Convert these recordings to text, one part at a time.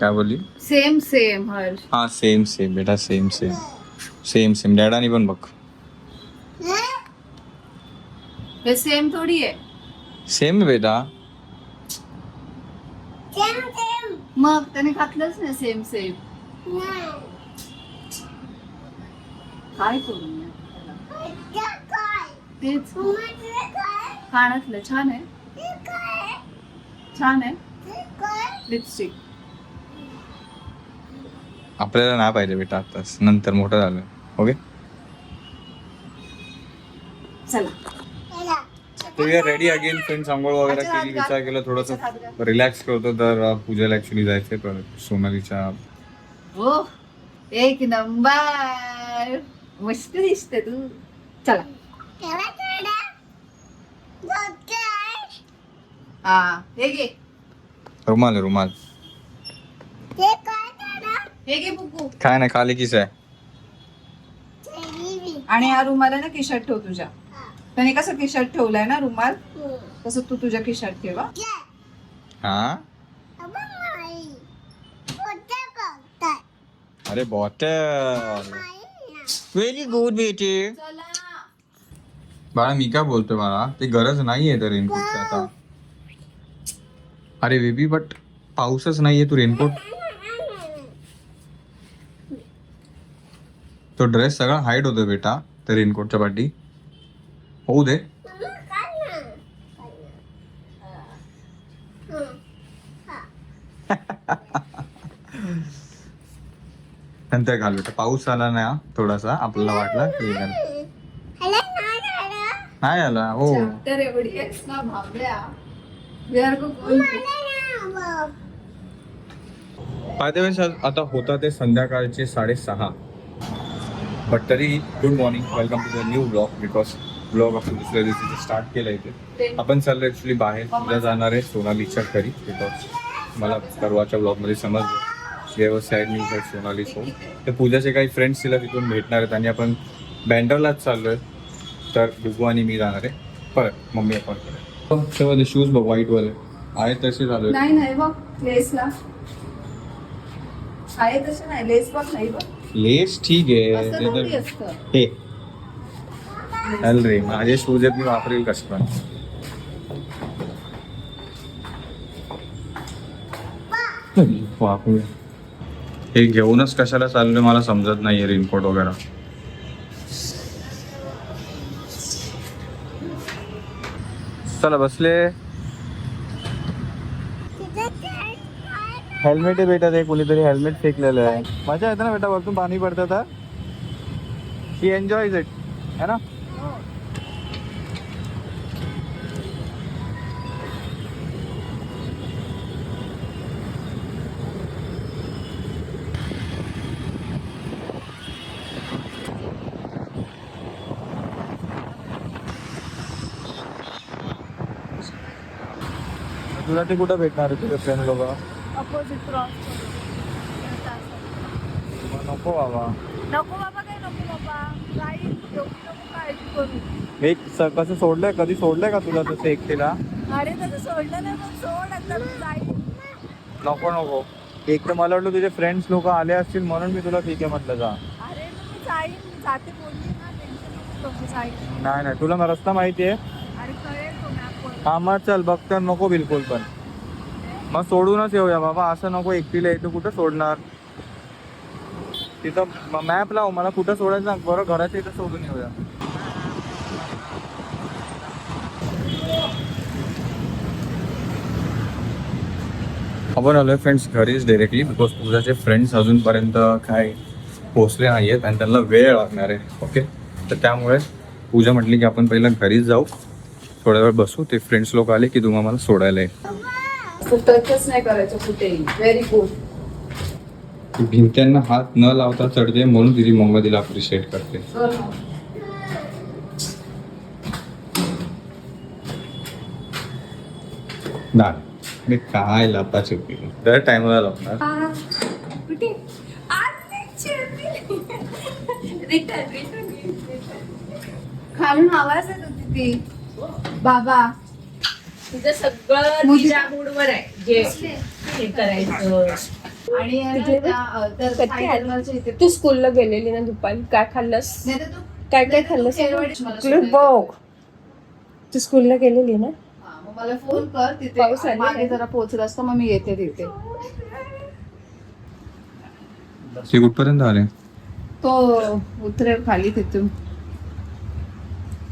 काय बोलली? Same same Harsh. हा सेम सेम बेटा सेम सेम सेम सेम डॅडानी पण बघ. हे सेम थोडी आहे. सेम बेटा. मग त्याने घातलंच नाही सेम सेम काय करू? तेच. कानातलं छान आहे. छान आहे. लिपस्टिक आपल्याला नाही पाहिजे बेटा आताच नंतर मोठं झालं. ओके चला. आर रेडी अगेन फ्रेंड्स आंघोळ वगैरे केली विचार. केला थोडस. रिलॅक्स करतो. तर पूजाला ऍक्च्युली जायचंय पण सोनालीच्या हो. एक नंबर. मस्त दिसते तू. चला. हा हे घे. रुमाल आहे, रुमाल. हे घे बुकू. काय नाही खाली किस आहे. आणि हा रुमाल आहे ना खिशात ठेव तुझ्या. त्याने कसं खिशात ठेवलाय ना रुमाल? तसं तू तुझ्या खिशात ठेवा हा. अरे बॉटल व्हेरी गुड बेटे. चला. बाळा मी काय बोलतोय बाळा? ते गरज नाहीये तर रेनकोटची आता. अरे बेबी बट पाऊसच नाहीये तू रेनकोट तो ड्रेस सगळा हाईट होतो बेटा त्या रेनकोटच्या पाठी. होऊ दे. नंतर घाल बेटा. पाऊस आला ना थोडासा आपल्याला वाटला की. नाही. आला. हो. आता होता ते संध्याकाळचे साडेसहा. बट तरी good morning welcome to the new blog because blog आपण दुसऱ्या दिवशी स्टार्ट केलं इथे ते- आपण चाललो ॲक्च्युली बाहेर. उद्या जाणार आहे सोनालीच्या घरी बिकॉज मला परवाच्या ब्लॉगमध्ये समजलं. व्यवसाय मी घर सोनाली सो तर पूजाचे काही फ्रेंड्स तिला तिथून भेटणार आहेत आणि आपण बँड्रालाच चाललो आहे तर डुगू आणि मी जाणार आहे. परत मम्मी आपण ते शूज बघ व्हाईटवाले आहेत तसे चालू आहेत नाही नाही बघ लेसला आहे तसं नाही लेस बघ नाही बघ. लेस ठीक आहे हे. चल रे माझे शूज आहेत मी वापरेल कसं पण. हे घेऊनच कशाला चाललोय मला समजत नाहीये रेनकोट वगैरे. चला बसले. हेल्मेट आहे बेटा ते कोणीतरी हेल्मेट फेकलेलं आहे. मजा येते ना बेटा वरतून पाणी पडतं तर. ही एन्जॉय इट है ना? हो. तुला ते कुठं भेटणार आहे तुझे फ्रेंड लोक? अपोजिट क्रॉस नको बाबा. नको बाबा काय नको बाबा. काही एवढी नको काळजी करू. एक स- कसं सोडलंय? कधी सोडलंय का तुला तसं एकटीला? अरे तसं सोडलं नाही पण सोड आता जाईल नको नको. एक तर मला वाटलं तुझे फ्रेंड्स लोक आले असतील म्हणून मी तुला ठीक आहे म्हटलं जा. अरे मी जाईन. मी जाते बोलली ना टेन्शन नको करू, जाईन. नाही नाही. तुला रस्ता माहिती आहे अरे कळेल तो मॅपवर हा मग चल बघ तर नको बिलकुल पण. मग सोडूनच येऊया बाबा असं नको एकटीला येतो कुठं सोडणार? तिथं मॅप लाव मला कुठं सोडायचं सांग बरं घराच्या इथं सोडून येऊया. आपण आलोय फ्रेंड्स घरीच डिरेक्टली बिकॉज पूजाचे फ्रेंड्स अजूनपर्यंत काय पोहोचले नाही आहेत आणि त्यांना वेळ लागणार आहे ओके तर त्यामुळे पूजा म्हटली की आपण पहिला घरीच जाऊ. थोड्या वेळ बसू ते फ्रेंड्स लोक आले की तुम्हाला मला सोडायला येईल. टचच नाही करायचं कुठेही. व्हेरी गुड भिंत्यांना हात न लावता चढते म्हणून तिची मम्मा तिला अप्रिशिएट करते नाही काय लपाछपी दर टायमाला लावणार खालून आवाज येत होती ती. बाबा तुझं सगळं मोदी- तिच्या मूडवर आहे जे हे करायचं. आणि ना सायकलवरच्या इथे तू स्कूलला गेलेली ना दुपारी? काय खाल्लंस? नाही तर तू काय काय खाल्लंस? मला सोडायला. बघ. तू स्कूलला गेलेली ना? हा, मग मला फोन कर तिथे पाऊस आलेला मागे आहे. जरा पोहोचला असता मग मी येते तिथे. ते कुठपर्यंत आले? तो उतरेल खाली तिथून.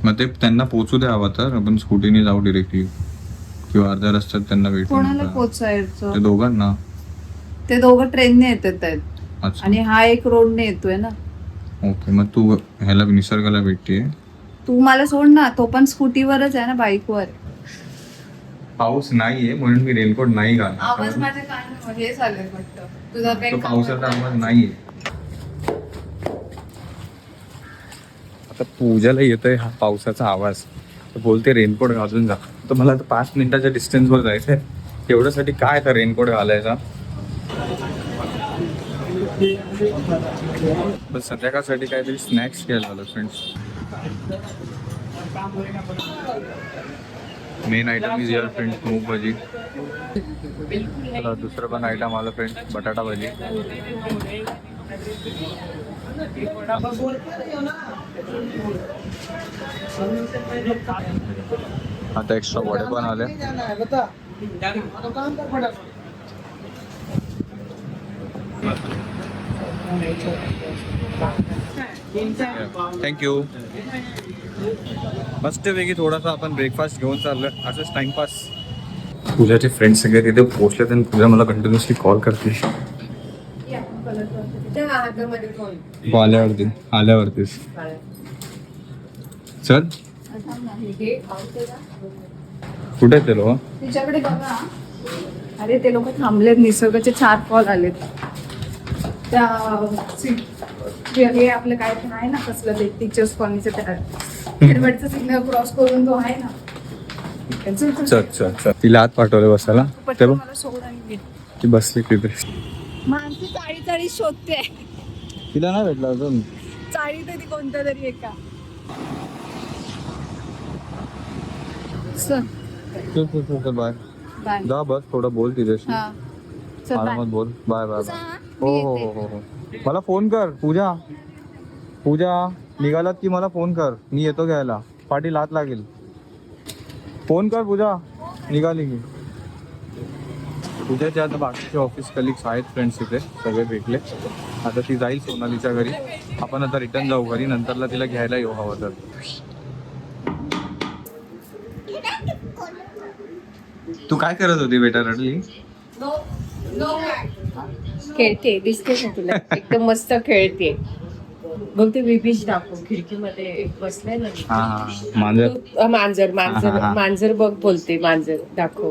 मग ते त्यांना पोचू द्या हवं तर आपण स्कूटीने जाऊ डिरेक्टली किंवा अर्ध्या रस्त्यात त्यांना भेटू कोणाला. पोचायचं? ते दोघांना. ते दोघं ट्रेनने येतात आहेत. आणि हा एक रोडने येतोय ना. ओके मग तू ह्याला निसर्गाला भेटतीये? तू मला सोड ना तो पण स्कूटीवरच आहे ना बाईकवर पाऊस नाहीये म्हणून मी रेनकोट नाही आवाज घालणार माझ्या कान हे झालंय वाटतं तुझा तो पावसाचा आवाज नाहीये. आता पूजाला येतोय हा पावसाचा आवाज. तर बोलते रेनकोट घालून जा. तर मला आता पाच मिनिटाच्या डिस्टन्सवर जायचंय. एवढ्यासाठी काय तर रेनकोट घालायचा? पण संध्याकाळसाठी काहीतरी स्नॅक्स घ्यायला आलो friends main item is your friend मूग भाजी. दुसरं पण आयटम आलं फ्रेंड बटाटा भाजी. आता एक्स्ट्रा वडे पण आले. थँक्यू मस्तपैकी थोडासा आपण ब्रेकफास्ट घेऊन चाललो असंच टाइमपास पूजाचे फ्रेंड्स सगळे तिथे पोहोचले आणि पूजा मला कंटिन्युअसली कॉल करते त्या हातामध्ये फोन. हो, आल्यावरती आल्यावरतीच चल. हे? कुठे ते लोक? तिच्याकडे बघा. अरे ते लोक थांबलेत निसर्गाचे चार कॉल आलेत. त्या हे आपलं काय पण आहे ना कसलं ते टीचर्स कॉलनीचं त्या हेडवडचं सिग्नल क्रॉस करून तो आहे ना. चल, चल. चल. तिला आत पाठवलं बसायला. ते बघ. ती बसली तिथे चाळी शोधते. तिला नाही भेटला अजून? चाळी तरी कोणत्या तरी एका. चल. चल चल चल चल बाय बाय जा बस थोडं बोल तिच्याशी. हा. चल बाय आरामात बोल. बाय बाय बाय हो हो येते. हो हो हो मला फोन कर पूजा. पूजा निघालात की मला फोन कर? मी येतो घ्यायला. पाठी लात लागेल. फोन कर पूजा. निघाली की पूजाचे आता बाकीचे ऑफिस कलिग्स आहेत फ्रेंड्स इथे सगळे भेटले. आता ती जाईल सोनालीच्या घरी. आपण आता रिटर्न जाऊ घरी नंतरला तिला घ्यायला येऊ हवं तर. तू काय करत होती बेटा रडली? खेळते दिसते ना तुला. एकदम मस्त खेळते बोलते बेबीज दाखव. खिडकीमध्ये बसलाय ना मांजर. मांजर हा. मांजर बघ बोलते मांजर दाखव.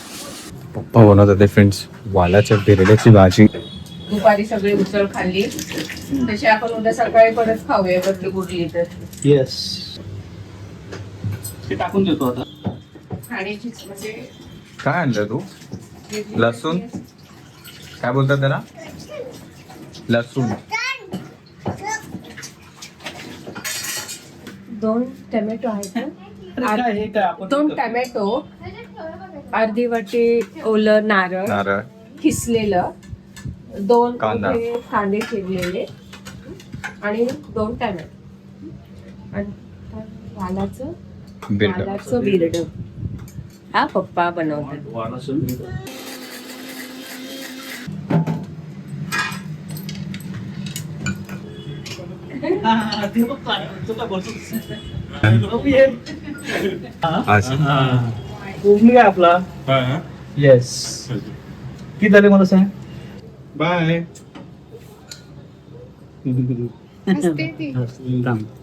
बनवत होते फ्रेंड्स वालाच्या बिरड्याची भाजी. दुपारी सगळी उसळ खाल्ली. तशी आपण उद्या सकाळी परत खाऊया बदली बुडली तर. येस ते टाकून देतो आता. म्हणजे काय आणलं तू? लसूण? काय बोलतात त्याला? लसूण. दोन टोमॅटो आहेत हे दोन टोमॅटो. अर्धी वाटी ओलं नारळ नारळ. किसलेलं. दोन कांदा. कांदे चिरलेले. आणि दोन टोमॅटो. आणि वालाचं बिरड. वालाचं बिरड. हा पप्पा बनवतात. मुलगा आपला. येस किती झाले मला सांग? बाय.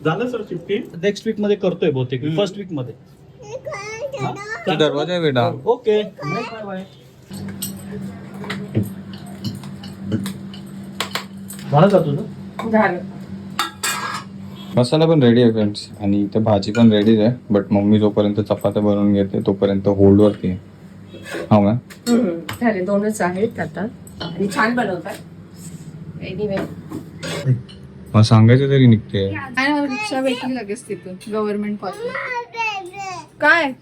झालं सर सुट्टी? नेक्स्ट वीकमध्ये करतोय बहुतेक. फर्स्ट वीकमध्ये. दरवाजा बेटा ओके. बाय झालं का तुझं? झालं. मसाला पण रेडी आहे फ्रेंड्स आणि इथे भाजी पण रेडीच आहे बट मम्मी जोपर्यंत चपात्या बनवून घेते तोपर्यंत होल्डवरती आहे. हा मॅम. झाले दोनच आहेत आता. आणि छान बनवतात. एनिवे मग सांगायचं तरी निघते. रिक्षा भेटली लगेच तिथून? गव्हर्नमेंट कॉलेज काय?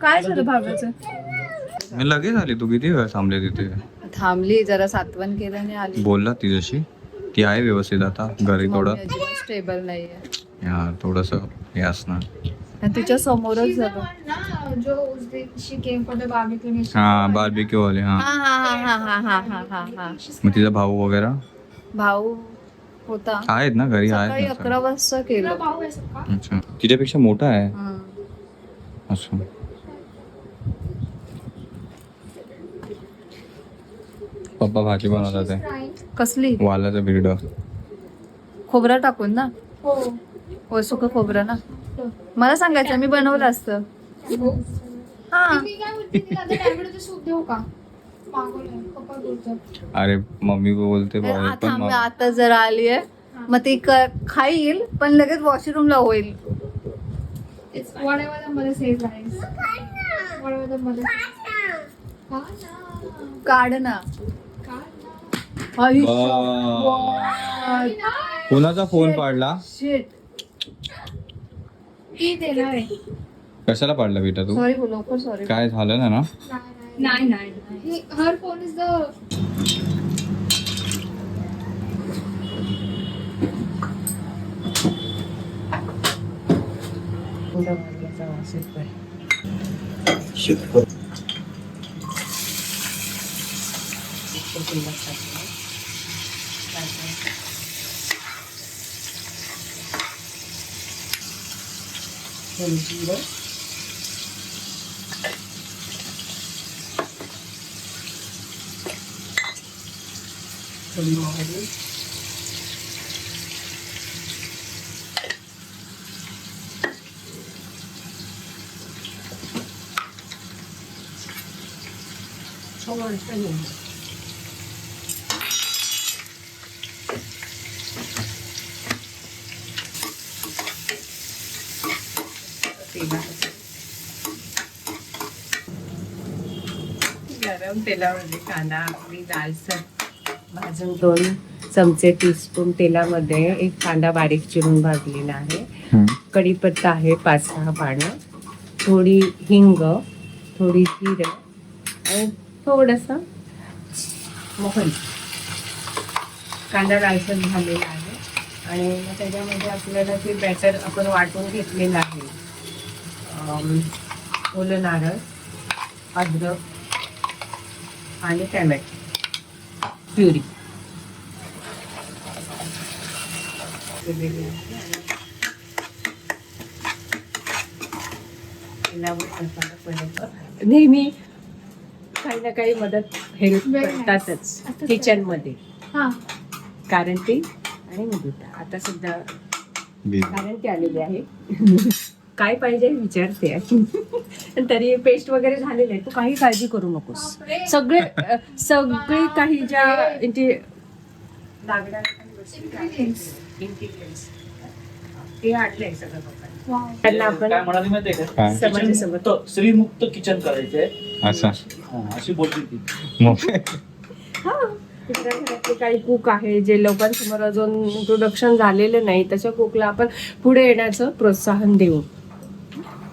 काय झालं भागाचं मी लगेच आली तू किती वेळ थांबले तिथे? थांबली जरा सातवन केलं आणि आली. बोलला ती जशी ती आहे व्यवस्थित आता घरी थोडं. स्टेबल नाहीये. या थोडस हे असणार. आणि तिच्या समोरच झालं. जो उस दिन she came for the barbecue mission. हा बार्बिक्यू वाले हा. हा हा हा हा हा हा हा हा मग तिचा भाऊ वगैरे? भाऊ होता. आहेत ना घरी सकाळी आहेत अकरा वाजता केलं. भाऊ आहे? अच्छा. तिच्यापेक्षा मोठा आहे? हं. असं पप्पा भाजी बनवतात आहे. कसली? वालाचं बिर्ड खोबरं टाकून ना? हो. हो सुकं खोबरं ना? मला सांगायचं मी बनवलं असतं. हा. मी काय बोलते तिला आता टॅबलेटचं सूप देऊ का? पागल आहे पप्पा बोलतात. अरे मम्मी बोलते बाहेर आता पण मी मग- आता जरा आली आहे. मग ती क- खाईल पण लगेच वॉशरूमला होईल. ना. काढ ना. कोणाचा फोन पाडला? शिट ती देणार आहे. कशाला पाडला बेटा तू? सॉरी लवकर सॉरी काय झालं ना ना? नाही नाही He- 보내준 걸. 전화하고 청을 빼놓은 거. गरम तेलामध्ये कांदा आपली लालसर भाजून दोन चमचे टीस्पून तेलामध्ये एक कांदा बारीक चिरून भाजलेला आहे. कढीपत्ता आहे पाच सहा पानं. थोडी हिंग थोडी जिरं आणि थोडंसं मोहरी. कांदा लालसर झालेला आहे आणि मग त्याच्यामध्ये आपल्याला ते बॅटर आपण वाटून घेतलेलं आहे. ओलं नारळ अद्रक आणि टॅमॅटो. प्युरी. नेहमी काही ना काही मदत हेल्प. करतातच किचनमध्ये. हा. कारण ती आणि मधुता आता बी- कारण ती आलेली आहे. काय पाहिजे विचारते. तरी पेस्ट वगैरे झालेले तू काही काळजी करू नकोस. सगळे सगळे काही ज्या इंटी लागणाऱ्या काही गोष्टी आहेत, ingredients, ते आणलंय सगळं पप्पांनी. Wow. त्यांना आपण काय म्हणाली माहितीये का? काय? समाजासोबत तो स्त्रीमुक्त किचन करायचंय. असं हा, अशी बोलली ती. मग? हा. तिकडे घरातले काही कुक आहे जे लोकांसमोर अजून इंट्रोडक्शन झालेलं नाही तशा कुकला आपण पुढे येण्याचं प्रोत्साहन देऊ.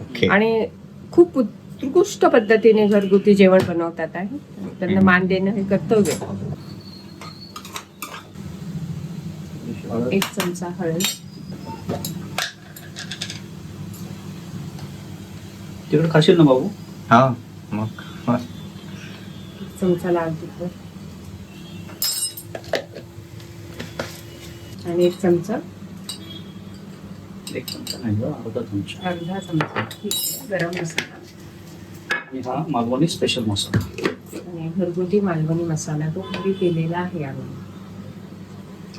ओके आणि खूप उत्कृष्ट पद्धतीने घरगुती जेवण बनवतात आहे त्यांना मान देणं हे कर्तव्य एक चमचा हळद. तिकडे खाशील ना बाबू? हा मग. एक चमचा लाल तिखट. आणि एक चमचा एक चमचा नाही गं, अर्धा चमचा अर्धा चमचा. ठीक आहे, गरम मसाला. आणि हा मालवणी स्पेशल मसाला. आणि घरगुती मालवणी मसाला तो घरी केलेला आहे आम्ही.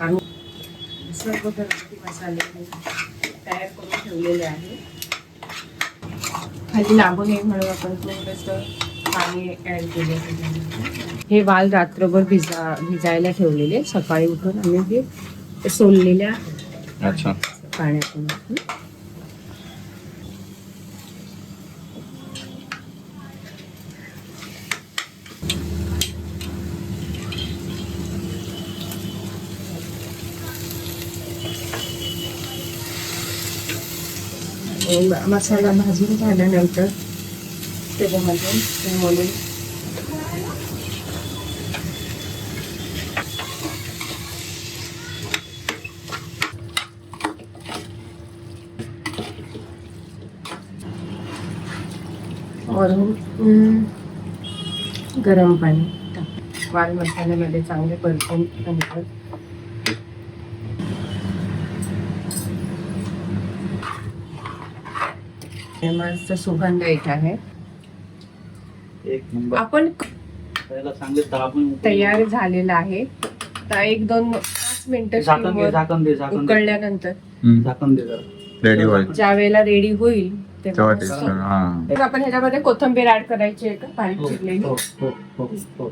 आम्ही सर्व घरगुती मसाले तयार करून ठेवलेले आहे. खाली लागू नये म्हणून आपण थोडंसं पाणी ऍड केलं हे वाल रात्रभर भिजा भिजायला ठेवलेले. सकाळी उठून आम्ही ते सोललेल्या अच्छा. पाण्यातून. मसाला भाजून झाल्यानंतर त्याच्यामध्ये ते वरून. गरम पाणी. टाक. वाल मसाल्यामध्ये चांगले परतून नंतर हे मस्त सुगंध येत आहे. एक नंबर. आपण त्याला चांगले दाबून तयार झालेला आहे. आता एक दोन पाच मिनिटं उकळल्यानंतर. ज्या वेळेला रेडी होईल तेव्हा टेस्ट हा. आपण ह्याच्यामध्ये कोथिंबीर ऍड करायची आहे का? बारीक हो, चिरलेली. हो, हो, हो, हो.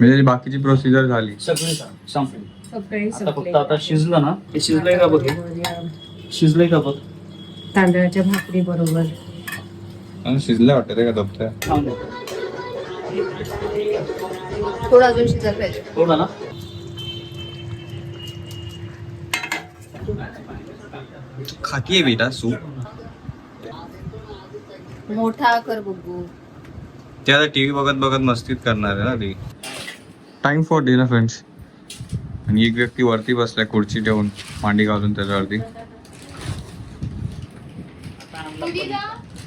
म्हणजे बाकीची प्रोसिजर झाली. सगळे सांग- संपले. सगळे आता फक्त सगळे. आता शिजलं ना? हे शिजलंय का बघ? शिजलंय का बघ? तांदळाच्या भाकरी बरोबर. आणि शिजल्या वाटतं ते का दबत्या? थांब. थोडं अजून शिजायला पाहिजे थोडं ना. खातीये बेटा सूप. मोठा कर बघू. ते आता टीव्ही बघत बघत मस्तीत करणार आहे ना ती. टाइम फॉर डिनर फ्रेंड्स आणि एक व्यक्ती वरती बसलाय खुर्ची ठेवून मांडी घालून त्याच्यावरती.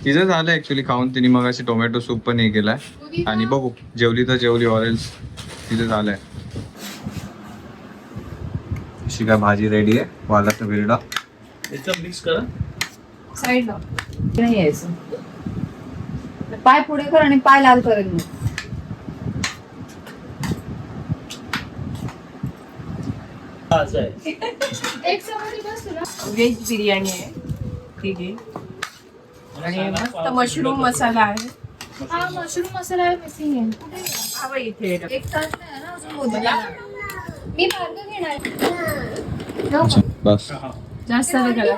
तिचं झालं ऍक्च्युली खाऊन तिने मग अशी टोमॅटो सूप पण हे केलाय. आणि बघू जेवली तर जेवली ऑरेल्स तिचं झालंय. अशी काय भाजी रेडी आहे? वालाचा बिरडा. मिक्स करा. साईडला नाही यायचं. पाय पुढे कर आणि पाय लाल करेल मी हा, व्हेज बिर्याणी आहे ठीक आहे आणि मस्त मशरूम मसाला आहे हा मशरूम मसाला आहे मिसिंग आहे कुठे आहे? हवा इथे एक तास नाही ना अजून मोदीला. मी मार्ग घेणार. बस जास्त.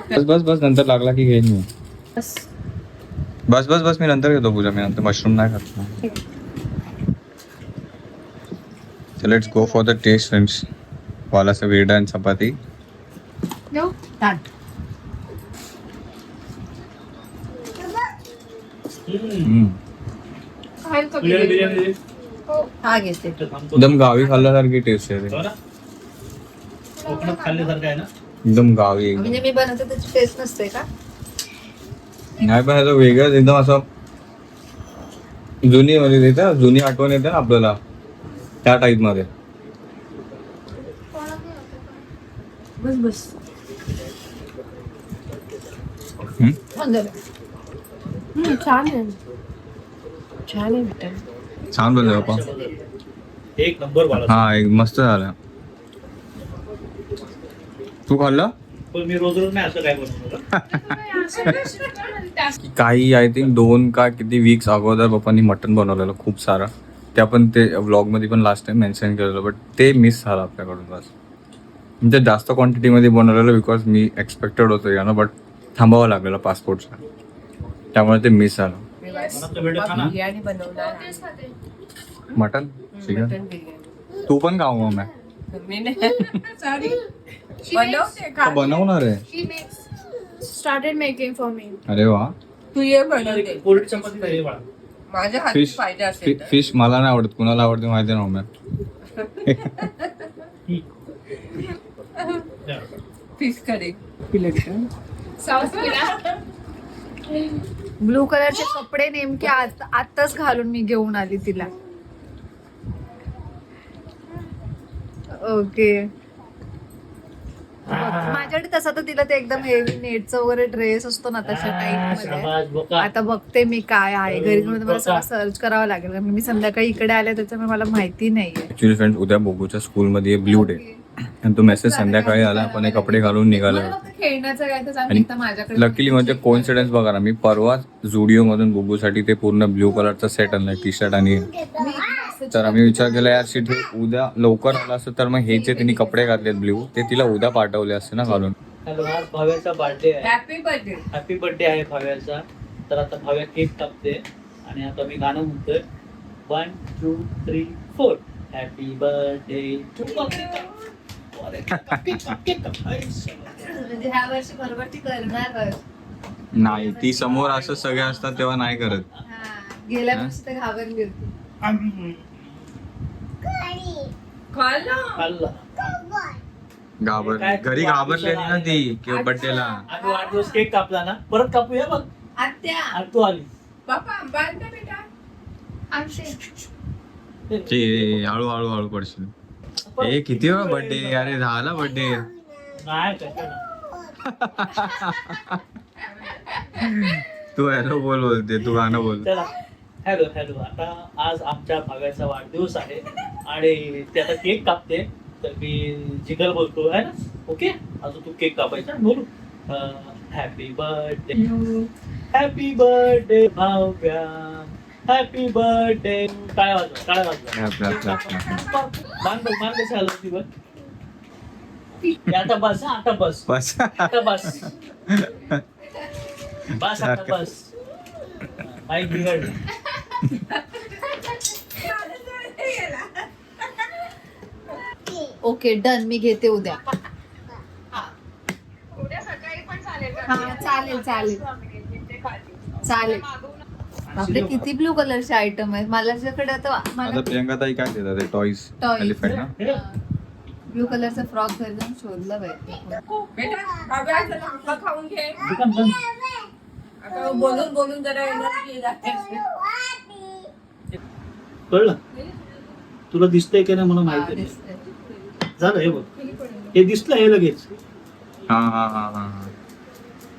बस बस बस नंतर लागला की घेईन मी बस. बस बस बस मी नंतर घेतो पूजा मी नंतर मशरूम नाही खात So let's go for the taste friends. वालाचा वेडा आणि चपाती दे. हो. एकदम गावी खाल्ल्यासारखी टेस्ट आहे ते. हो? कोकणात खाल्ल्यासारखं आहे ना एकदम गावी म्हणजे मी बनवते त्याची टेस्ट नसते का नाही पण ह्याचं वेगळंच एकदम असं जुनी म्हणजे येते जुनी आठवण येते ना आपल्याला त्या टाईपमध्ये. बस बस. हम्म? छान आहे. छान आहे बेटा. छान बनलं बाप्पा एक नंबर वाला. हा एक मस्त झालं. तू खाल्लं? पण मी रोज रोज नाही असं काय बनवलं काही आय थिंक दोन का किती वीक्स अगोदर पप्पांनी मटन बनवलेलं खूप सारं. ते आपण ते व्लॉगमध्ये पण लास्ट टाइम मेन्शन केलेलं बट ते मिस झालं आपल्याकडून बस म्हणजे जास्त क्वांटिटीमध्ये बनवलेलं बिकॉज मी एक्सपेक्टेड होतं यानं बट थांबावं लागलेलं पासपोर्टचं त्यामुळे ते मिस झालं. मटन तू. पण खाऊ मग बनवणार आहे. Started making for me. अरे वा तू ये बनवते कोरडी चपाती दे बाळा. माझ्या हाती फिश पाहिजे असेल तर. फिश मला नाही आवडत कुणाला आवडते माहिती ना मम्मी द्या. फिश पिला? ब्लू कलरचे कपडे नेमके आत- आत्ताच घालून मी घेऊन आली तिला ओके माझ्याकडे तसा तर तिला ते एकदम हेवी नेटचा वगैरे ड्रेस असतो ना तशा हा, टाईपमध्ये. आता बघते मी काय आहे. घरी घेऊन मला सगळं. सर्च करावं लागेल. कारण मी संध्याकाळी इकडे आले त्याच्यामुळे मला माहिती ऍक्च्युली फ्रेंड उद्या बोगूच्या स्कूलमध्ये ब्ल्यू डे आणि तो मेसेज संध्याकाळी आला पण हे कपडे घालून निघाले. मला फक्त खेळण्याचं काय तर आणि माझ्याकडे लकीली म्हणजे कोइन्सिडन्स बघा ना मी परवा झुडिओ मधून बुबूसाठी ते पूर्ण ब्ल्यू कलरचा सेट आणलाय टी शर्ट आणि तर आम्ही विचार केला यार शिट हे उद्या लवकर आला असतं तर मग हे जे तिने कपडे घातलेत ब्ल्यू ते तिला उद्या पाठवले असते ना घालून. हॅलो आज भाव्याचा बर्थडे आहे. हॅपी बर्थडे हॅपी बर्थडे आहे भाव्याचा. तर आता भाव्या केक कापते आणि आता मी गाणं म्हणतोय. One two three four happy birthday to म्हणजे ह्या वर्षी बरोबर ती करणारच नाही ती समोर असं सगळे असतात तेव्हा नाही करत. हा, गेल्या वर्षी तर घाबरली होती. खाल्ला? घाबर घरी घाबरलेली ना ती किंवा बड्डेला. आम्ही वाढदिवस केक कापला ना? परत कापूया बघ आत्या. तू आली. बापा बांध बेटा. आमचे. ते हळू हळू हळू पडशील. ए किती वेळा बर्थडे अरे झाला बर्थडे तू हॅलो बोल बोलते तू गाणं बोल. चला. हॅलो हॅलो आता आज आमच्या भाव्याचा वाढदिवस आहे आणि ते आता केक कापते. तर मी जिगल बोलतो आहे ना? ओके अजून तू केक कापायचा? बोलू. Happy birthday happy birthday Bhavya. Happy birthday काय वाजवा काय clap. मान बघ मान कशी हलवती बघ. आता बस हा आता बस. बस. आता बस. बस आता बस. माईक बिघडलं. ओके डन मी घेते उद्या. हा चालेल चालेल. चालेल. बापरे किती ब्लू कलरचे आयटम आहेत? माझ्याकडे आता आता मला प्रियंका ताई काय देतात ते? Toys. एलिफंट ना? ब्लू कलरचा फ्रॉक घरी जाऊन शोधला पाहिजे दुकान बंद. बोलून बोलून जरा एनर्जी कळलं? तुला दिसतंय की नाही मला हा, माहिती नाही दिसतंय. झालं हे बघ. हे दिसलं हे लगेच. हा हा हा हा हा.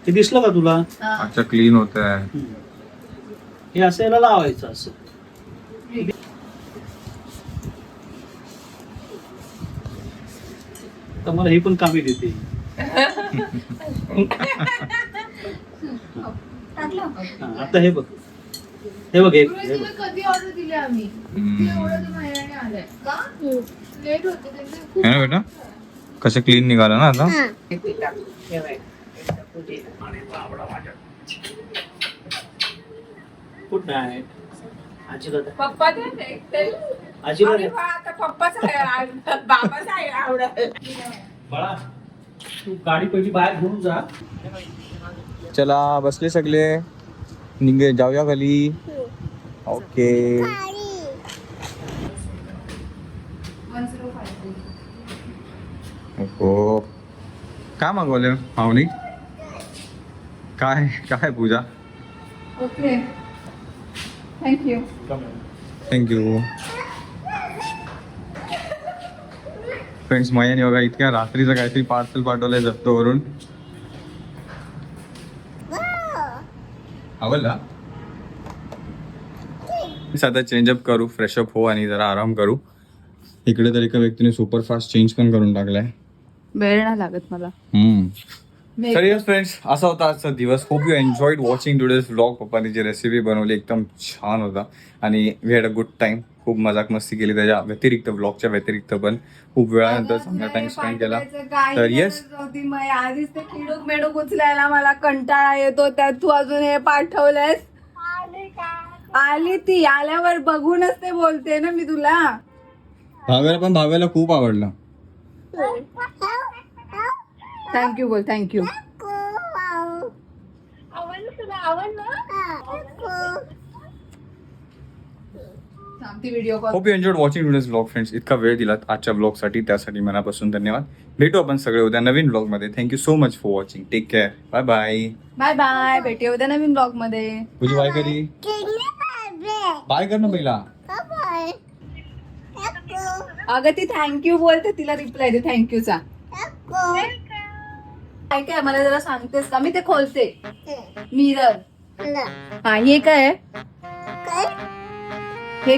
हे दिसलं का तुला? हा. अच्छा क्लीन होत आहे हम्म. हे असं याला लावायचं असं. तर मला हे पण कामी देते? हा, आता हे बघ. हे बघ हे बघ. कधी ऑर्डर दिली आम्ही? हम्म. एवढं तर महिन्याने आलंय. का? लेट होते त्यांचे खूप है ना बेटा कसं क्लीन निघालं ना आता? गुड नाईट आजीला द्या. पप्पा ते आजीला द्या. आता पप्पाच बाबाच आहे आवडत? बाळा तू गाडी पहिली बाहेर घेऊन जा. चला बसले सगळे. निघे जाऊया खाली. ओके. 1053. हो. काय मागवले पाहुणी? काय काय पूजा? Okay. Thank you thank you friends मयाने बघा इतक्या रात्रीचं काहीतरी पार्सल पाठवलंय जप्तोवरून आवडला? सध्या चेंजअप करू फ्रेशअप हो आणि जरा आराम करू. इकडे तर एका व्यक्तीने सुपरफास्ट चेंज पण करून टाकलाय. वेळ नाही लागत मला. हम्म. तर येस फ्रेंड्स असा होता आजचा दिवस. Hope you enjoyed watching today's vlog पप्पानी जी रेसिपी बनवली एकदम छान होता. आणि we had a good time खूप मजाक मस्ती केली त्याच्या व्यतिरिक्त व्लॉगच्या व्यतिरिक्त पण. खूप वेळानंतर चांगला टाइम स्पेंड केला. तर येस आधीच ते किडूक मेडूक उचलायला मला कंटाळा येतो त्यात तू अजून हे पाठवलंयस? आली ती. आल्यावर बघूनच ते बोलते ना मी तुला. भाव्याला पण भाव्याला खूप आवडला. थँक्यू बोल. थँक्यू आवडलं तुला आवडलं ती video call hope you enjoyed watching today's vlog friends इतका वेळ दिलात आजच्या व्लॉगसाठी त्यासाठी मनापासून धन्यवाद. भेटू आपण सगळे उद्या नवीन व्लॉगमध्ये thank you so much for watching take care bye bye bye bye भेटे उद्या नवीन ब्लॉगमध्ये तुझी बाय कधी? बाय कर ना पहिला. अगं ती थँक्यू बोलते तिला रिप्लाय दे. थँक्यूचा काय काय मला जरा सांगतेस का? मी ते खोलते. मिरर. हा हे काय? हे